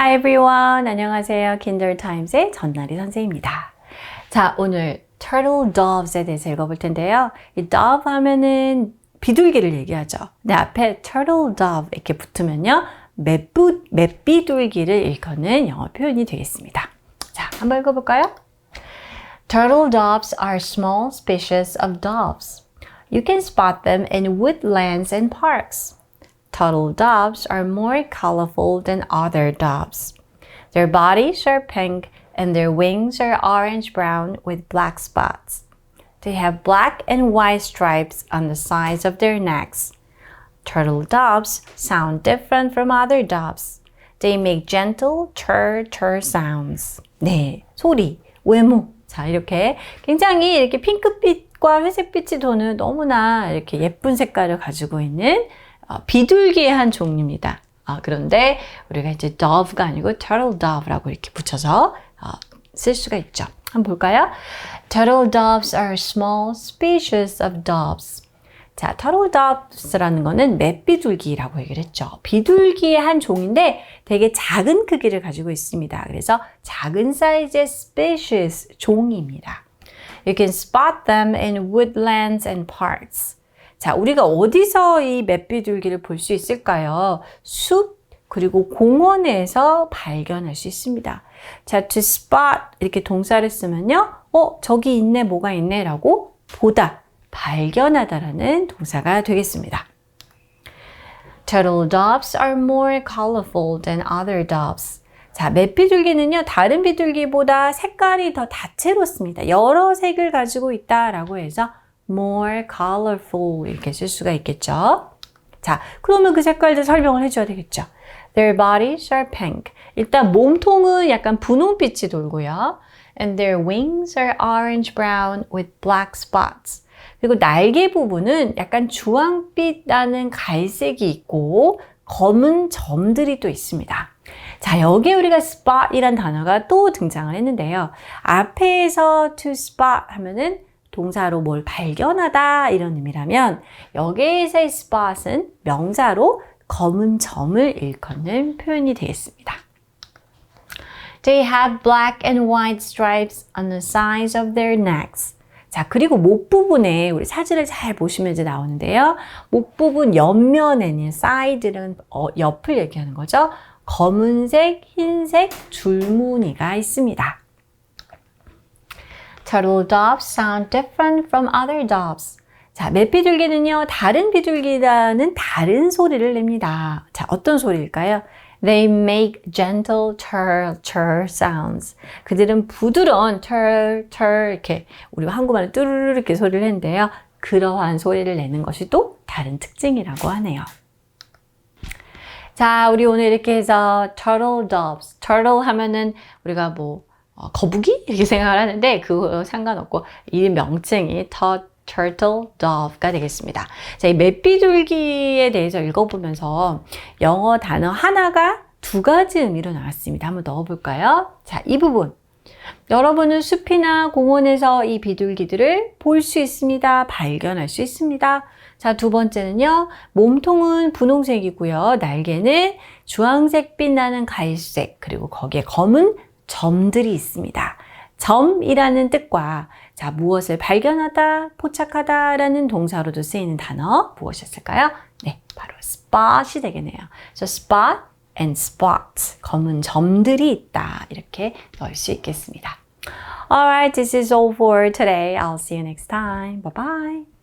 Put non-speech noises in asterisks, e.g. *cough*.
Hi everyone. 안녕하세요. Times의 전나리 선생입니다. 자, 오늘 turtle doves에 대해서 읽어볼 텐데요. 이 dove 하면은 비둘기를 얘기하죠. 근데 앞에 turtle dove 이렇게 붙으면요. 맷부, 맷비둘기를 일컫는 영어 표현이 되겠습니다. 자, 한번 읽어볼까요? Turtle doves are small species of doves. You can spot them in woodlands and parks. Turtle doves are more colorful than other doves. Their bodies are pink and their wings are orange brown with black spots. They have black and white stripes on the sides of their necks. Turtle doves sound different from other doves. They make gentle chur chur sounds. 네, 소리, 외모. 자, 이렇게 굉장히 이렇게 핑크빛과 회색빛이 도는 너무나 이렇게 예쁜 색깔을 가지고 있는 어, 비둘기의 한 종류입니다. 어, 그런데 우리가 이제 dove가 아니고 turtle dove라고 이렇게 붙여서 어, 쓸 수가 있죠. 한번 볼까요? Turtle doves are small species of doves. 자, turtle doves라는 거는 맷비둘기라고 얘기를 했죠. 비둘기의 한 종인데 되게 작은 크기를 가지고 있습니다. 그래서 작은 사이즈의 species, 종입니다. You can spot them in woodlands and parks. 자, 우리가 어디서 이 맷비둘기를 볼 수 있을까요? 숲, 그리고 공원에서 발견할 수 있습니다. 자, to spot 이렇게 동사를 쓰면요. 어, 저기 있네, 뭐가 있네 라고 보다, 발견하다라는 동사가 되겠습니다. Turtle doves are more colorful than other doves. 자, 맷비둘기는요, 다른 비둘기보다 색깔이 더 다채롭습니다. 여러 색을 가지고 있다라고 해서 more colorful 이렇게 쓸 수가 있겠죠. 자, 그러면 그 색깔들 설명을 해줘야 되겠죠. Their bodies are pink. 일단 몸통은 약간 분홍빛이 돌고요. And their wings are orange brown with black spots. 그리고 날개 부분은 약간 주황빛 나는 갈색이 있고 검은 점들이 또 있습니다. 자, 여기에 우리가 spot이란 단어가 또 등장을 했는데요. 앞에서 to spot 하면은 동사로 뭘 발견하다 이런 의미라면 여기에서의 spot은 명사로 검은 점을 일컫는 표현이 되겠습니다. They have black and white stripes on the sides of their necks. 자, 그리고 목 부분에 우리 사진을 잘 보시면 이제 나오는데요. 목 부분 옆면에는 side는 어, 옆을 얘기하는 거죠. 검은색, 흰색 줄무늬가 있습니다. Turtle doves sound different from other doves. 자, 맷비둘기는요, 다른 비둘기와는 다른 소리를 냅니다. 자, 어떤 소리일까요? They make gentle chur chur sounds. 그들은 부드러운 chur chur 이렇게 우리 한국말로 뚜루루 이렇게 소리를 내는데요. 그러한 소리를 내는 것이 또 다른 특징이라고 하네요. 자, 우리 오늘 이렇게 해서 turtle doves. turtle 하면은 우리가 뭐 어, 거북이 이렇게 *laughs* 생각을 하는데 그거 상관없고 이 명칭이 터 turtle dove가 되겠습니다. 자, 이 맷비둘기에 대해서 읽어보면서 영어 단어 하나가 두 가지 의미로 나왔습니다. 한번 넣어볼까요? 자, 이 부분. 여러분은 숲이나 공원에서 이 비둘기들을 볼 수 있습니다. 발견할 수 있습니다. 자, 두 번째는요. 몸통은 분홍색이고요. 날개는 주황색 빛나는 갈색, 그리고 거기에 검은 점들이 있습니다. 점이라는 뜻과 자, 무엇을 발견하다, 포착하다 라는 동사로도 쓰이는 단어 무엇이었을까요? 네, 바로 spot이 되겠네요. So spot and spot. 검은 점들이 있다. 이렇게 넣을 수 있겠습니다. Alright, this is all for today. I'll see you next time. Bye bye.